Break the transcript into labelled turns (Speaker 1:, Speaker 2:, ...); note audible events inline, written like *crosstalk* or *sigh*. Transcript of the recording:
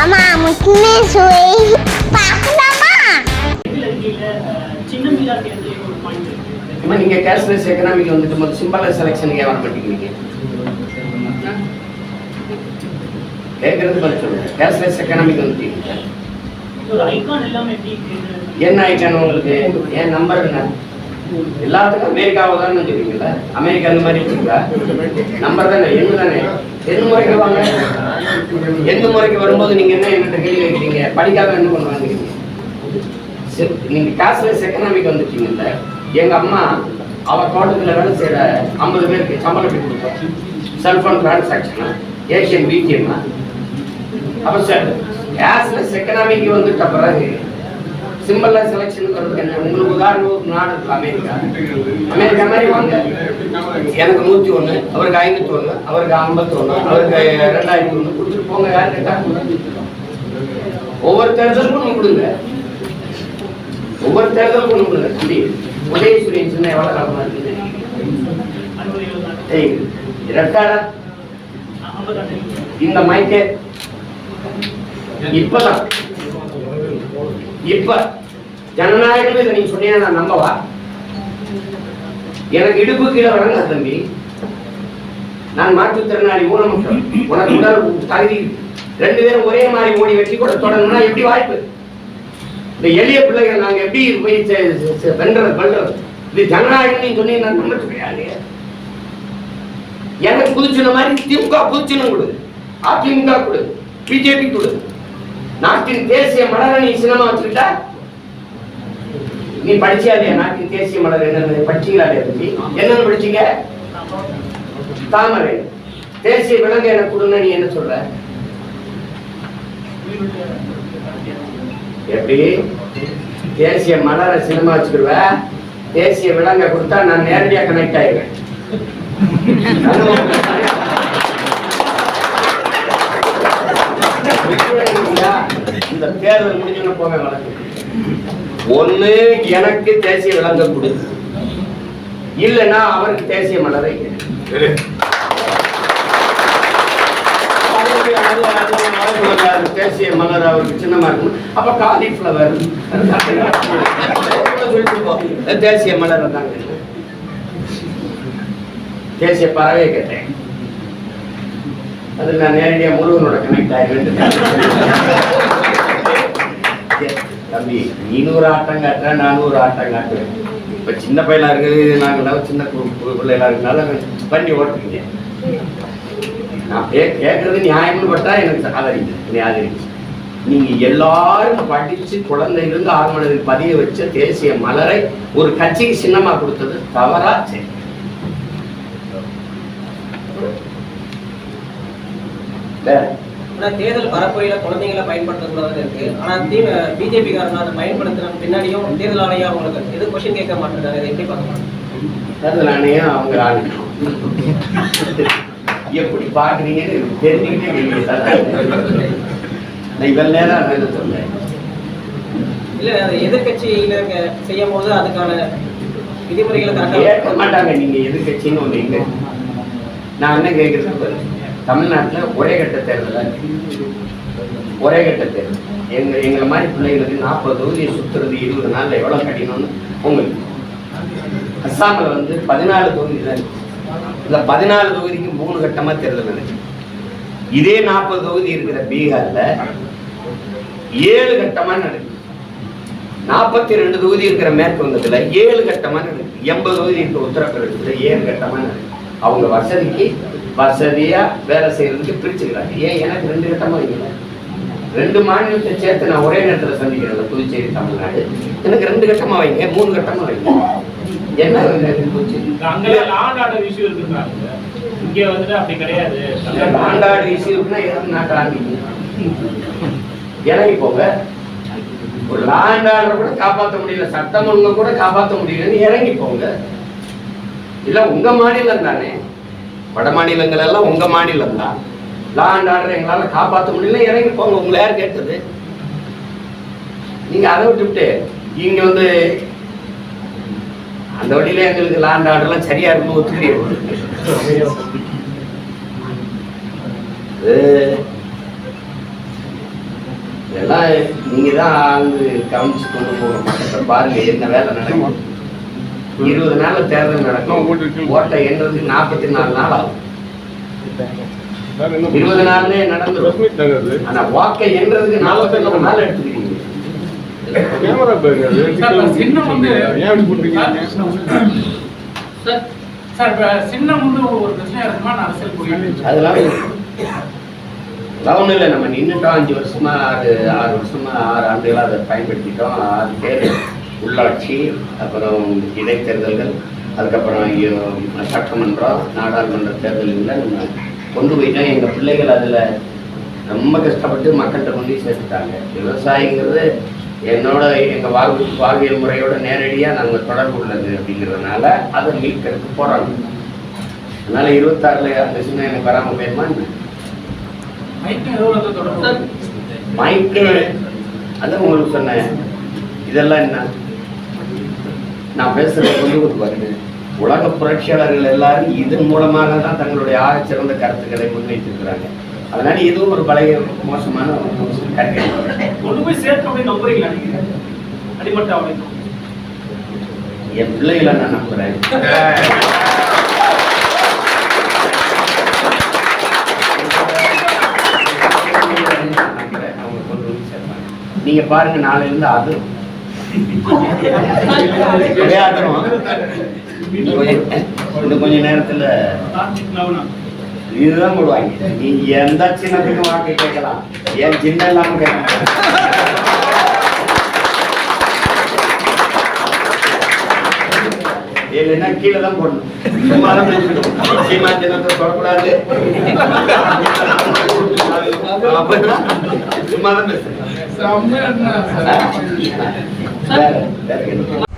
Speaker 1: அம்மா முக்கியமே சுவை. பார்க்கலாமா
Speaker 2: அம்மா நீங்க கேஷ்லெஸ் எக்கனாமிக் வந்துட்டு முதல்ல சிம்பிளா செலெக்ஷனுக்கு வர மாட்டேங்கிறீங்க கேட்கறது பதில் சொல்லுங்க. கேஷ்லெஸ் எக்கனாமிக் வந்துட்டீங்க என்ன ஐக்கான உங்களுக்கு? என் நம்பர் என்ன? எல்லாத்துக்கும் அமெரிக்காவை தான் சொல்றீங்கல்ல? அமெரிக்கா அந்த மாதிரி வச்சுங்களா நம்பர் தானே? எண்ணு தானே? எந்த முறைக்கு வாங்க? எந்த முறைக்கு வரும்போது நீங்க என்ன என்கிட்ட கேள்வி வைக்கிறீங்க படிக்காம என்ன பண்ணுவாங்க சரி, நீங்க காசுலெஸ் எக்கனாமிக் வந்துட்டீங்கல்ல எங்க அம்மா அவ தோட்டத்துல வேலை செய்யற ஐம்பது பேருக்கு சம்பளம் எப்படி கொடுப்போம் செல்போன் டிரான்சாக்ஷன் ஏஷியன் பிடிஎம் அப்ப சார் கேஷ்லெஸ் எக்கனாமிக்கு வந்துட்ட பிறகு சிம்பிளா செலெக்ஷன் என்ன? உங்களுக்கு உதாரணம் ஒரு நாடு இருக்கு அமெரிக்கா. அமெரிக்கா மாதிரி வாங்க. எனக்கு நூத்தி ஒண்ணு அவருக்கு ஐநூத்தி ஒண்ணு அவருக்கு ஐம்பத்தி ஒண்ணு அவருக்கு ரெண்டாயிரத்தி ஒண்ணு. கொடுத்துட்டு போங்க யார் கேட்டா ஒவ்வொரு தேர்தலுக்கும் ஒண்ணு கொடுங்க. ஒவ்வொரு தேர்தலுக்கும் ஒண்ணு கொடுங்க தம்பி. உதயசூரியன் சின்ன எவ்வளவு காலமா இருக்குது? ஏய் ரெட்டாடா. இந்த மைக்கே இப்பதான். இப்ப. ஜனநாயகம் இதை நீங்க சொன்னீங்கன்னா நம்பவா? எனக்கு இடுப்பு கீழே வழங்க தம்பி. நான் மாற்றுத்திறனாளி ஊனமுற்றம் உனக்கு உடல் தகுதி ரெண்டு பேரும் ஒரே மாதிரி ஓடி வெற்றி கூட தொடங்கணும்னா எப்படி வாய்ப்பு? இந்த எளிய பிள்ளைகள் நாங்க எப்படி போய் வென்றது பண்றது இது ஜனநாயகம் நீ சொன்னீங்க நான் நம்ப கிடையாது எனக்கு புதுச்சின மாதிரி திமுக புதுச்சினம் கொடு. அதிமுக கொடு. பிஜேபி கொடு. நாட்டின் தேசிய மலரணி நீ சினிமா வச்சுக்கிட்டா நீ படிச்சியா இல்லையா நாட்டின் தேசிய மலர் என்னன்னு படிச்சீங்களா இல்லையா தம்பி. என்னன்னு படிச்சீங்க தாமரை. தேசிய விலங்கு என கொடுங்க நீ என்ன சொல்ற? எப்படி? தேசிய மலரை சினிமா வச்சுக்கிடுவ? தேசிய விலங்கை கொடுத்தா நான் நேரடியா கனெக்ட் ஆயிடுவேன். இந்த தேர்தல் முடிஞ்சோன்னு போக வழக்கு. ஒண்ணு எனக்கு தேசிய விலங்க கொடு. இல்லைன்னா அவருக்கு தேசிய மலரை தேசிய மலர் அவருக்கு சின்னமா இருக்கும் அப்ப காலிஃபிளவர் தேசிய மலர் தாங்க தேசிய பறவை கேட்டேன். அது நான் நேரடியா முருகனோட கனெக்ட் ஆகிட்டு *laughs* தம்பி நீனூறு ஆட்டம் காட்டுறேன் நானூறு ஆட்டம் காட்டுறேன் இப்ப சின்ன பையலா இருக்குது நாங்களாம் சின்ன கு- கு- இருக்கனால பண்ணி ஓட்டுறீங்க. நான் கே கேட்கறது நியாயம்னு பட்டா எனக்கு ஆதரிங்க நீ ஆதரிங்க. நீங்க எல்லாரும் படிச்சு குழந்தையிலிருந்து ஆழ்மனதில் பதிய வச்ச தேசிய மலரை ஒரு கட்சிக்கு சின்னமா கொடுத்தது தவறா? சரி. வேற?
Speaker 3: ஆனா தேர்தல் பரப்புரையில குழந்தைகளை பயன்படுத்தக்கூடாதுன்னு இருக்கு. ஆனா தீ பிஜேபி காரங்க அதை பயன்படுத்துற பின்னாடியும் தேர்தல் ஆணையம் அவங்களுக்கு எது கொஸ்டின் கேட்க மாட்டேங்கிறாங்க இதை எப்படி பார்க்கலாம்
Speaker 2: தேர்தல் ஆணையம் அவங்க ஆணையம் எப்படி பாக்குறீங்கன்னு எனக்கு தெரிஞ்சுக்கிட்டே வெளியே. நான் இவ்வளவு நேரம் என்ன சொன்னேன்
Speaker 3: இல்ல அதை எதிர்கட்சியில செய்யும் போது அதுக்கான விதிமுறைகளை
Speaker 2: கேட்க
Speaker 3: கரெக்டாக
Speaker 2: மாட்டாங்க. நீங்க எதிர்கட்சின்னு இல்லை. நான் என்ன கேட்கறது பாரு. தமிழ்நாட்டில் ஒரே கட்ட தேர்தல் ஒரே கட்ட தேர்தல். எங்க எங்களை மாதிரி பிள்ளைங்களுக்கு நாற்பது தொகுதியை சுற்றுறது இருபது நாளில் எவ்வளோ கடினம்னு உங்களுக்கு அஸ்ஸாமில் வந்து பதினாலு தொகுதி தான் இந்த பதினாலு தொகுதிக்கு மூணு கட்டமாக தேர்தல் நடக்குது. இதே நாற்பது தொகுதி இருக்கிற பீகாரில் ஏழு கட்டமாக நடக்குது. நாற்பத்தி ரெண்டு தொகுதி இருக்கிற மேற்கு வங்கத்தில் ஏழு கட்டமாக நடக்குது. எண்பது தொகுதி இருக்கிற உத்தரப்பிரதேசத்தில் ஏழு கட்டமாக நடக்குது. அவங்க வசதிக்கு வசதியா வேலை செய்யறதுக்கு பிரிச்சுக்கிறாங்க. ஏன்? எனக்கு ரெண்டு கட்டமா வைக்கல ரெண்டு மாநிலத்தை சேர்த்து நான் ஒரே நேரத்துல சந்திக்கிறேன் புதுச்சேரி தமிழ்நாடு. எனக்கு ரெண்டு கட்டமா வைங்க மூணு கட்டமா வைங்க. என்ன
Speaker 4: இங்க வந்துட்டு அப்படி கிடையாது.
Speaker 2: ஆண்டாடு இஷ்யூ இருக்குன்னா எதுக்கு நாட்டாங்க இறங்கி போங்க. ஒரு ஆர்டர் கூட காப்பாற்ற முடியல சட்டம் ஒழுங்கு கூட காப்பாற்ற முடியலன்னு இறங்கி போங்க. இல்ல உங்க மாநிலம் தானே. வட மாநிலங்கள் எல்லாம் உங்க மாநிலம் தான். லாண்ட் ஆர்டர் எங்களால காப்பாற்ற முடியல இறங்கி போங்க உங்களை யார் கேட்டது? நீங்க அதை விட்டுவிட்டு இங்க வந்து அந்த வழியில எங்களுக்கு லாண்ட் ஆர்டர்லாம் சரியா இருக்கும் ஒத்துக்கிறீங்க இதெல்லாம் நீங்க தான் ஆழ்ந்து கவனிச்சு கொண்டு போகிற மாட்டேன் பாருங்க என்ன வேலை நடக்கும் இருபது நாள்ல தேர்தல் நடக்கும். ஓட்டை எண்ணுறதுக்கு நாற்பத்தி நாலு நாள் ஆகும். இருபது நாள்லயே நடந்துடும் ஆனா வாக்கை எண்ணுறதுக்கு நாற்பத்தி நாலு நாள் எடுத்துக்கிறீங்க. அதெல்லாம் இல்லை. நம்ம நின்றுட்டோம் அஞ்சு வருஷமா ஆறு ஆறு வருஷமா ஆறு ஆண்டுகளா அதை பயன்படுத்திட்டோம். ஆறு பேர் உள்ளாட்சி அப்புறம் இடைத்தேர்தல்கள் அதுக்கப்புறம் சட்டமன்றம் நாடாளுமன்ற தேர்தல்களில் நம்ம கொண்டு போயிட்டோம். எங்கள் பிள்ளைகள் அதில் ரொம்ப கஷ்டப்பட்டு மக்கள்கிட்ட கொண்டு சேர்த்துட்டாங்க. விவசாயிங்கிறது என்னோட எங்கள் வாழ்வு வாழ்வியல் முறையோட நேரடியாக நாங்கள் தொடர்பு உள்ளது அப்படிங்கிறதுனால அதை மீட்கிறதுக்கு போராடணும் அதனால இருபத்தாறுல அந்த சின்ன எனக்கு வராமல் போயிருமா மைக்கு அதான் உங்களுக்கு சொன்னேன். இதெல்லாம் என்ன? நான் பேசுறது சொல்லி கொடுப்பாரு உலக புரட்சியாளர்கள் எல்லாரும் இதன் மூலமாக தான் தங்களுடைய ஆகச்சிறந்த கருத்துக்களை முன்வைத்திருக்கிறாங்க. அதனால இதுவும் ஒரு பழைய மோசமான
Speaker 5: கொண்டு போய் சேர்க்க நம்புறீங்களா அடிமட்ட
Speaker 2: என் பிள்ளைகளை நான் நம்புறேன். நீங்க பாருங்க நாளைல இருந்து அது கொஞ்ச- நேரத்துல இதுதான் போடுவாங்க. நீங்க எந்த சின்னத்துக்கும் வாக்கு கேட்கலாம்? ஏன் சின்ன இல்லாம கேட்கலாம்? இல்லைன்னா கீழே தான் போடணும்? சும்மா தான் பேசணும் சீமா சின்னத்தை தொடக்கூடாது சும்மா தான் பேசணும் Claro.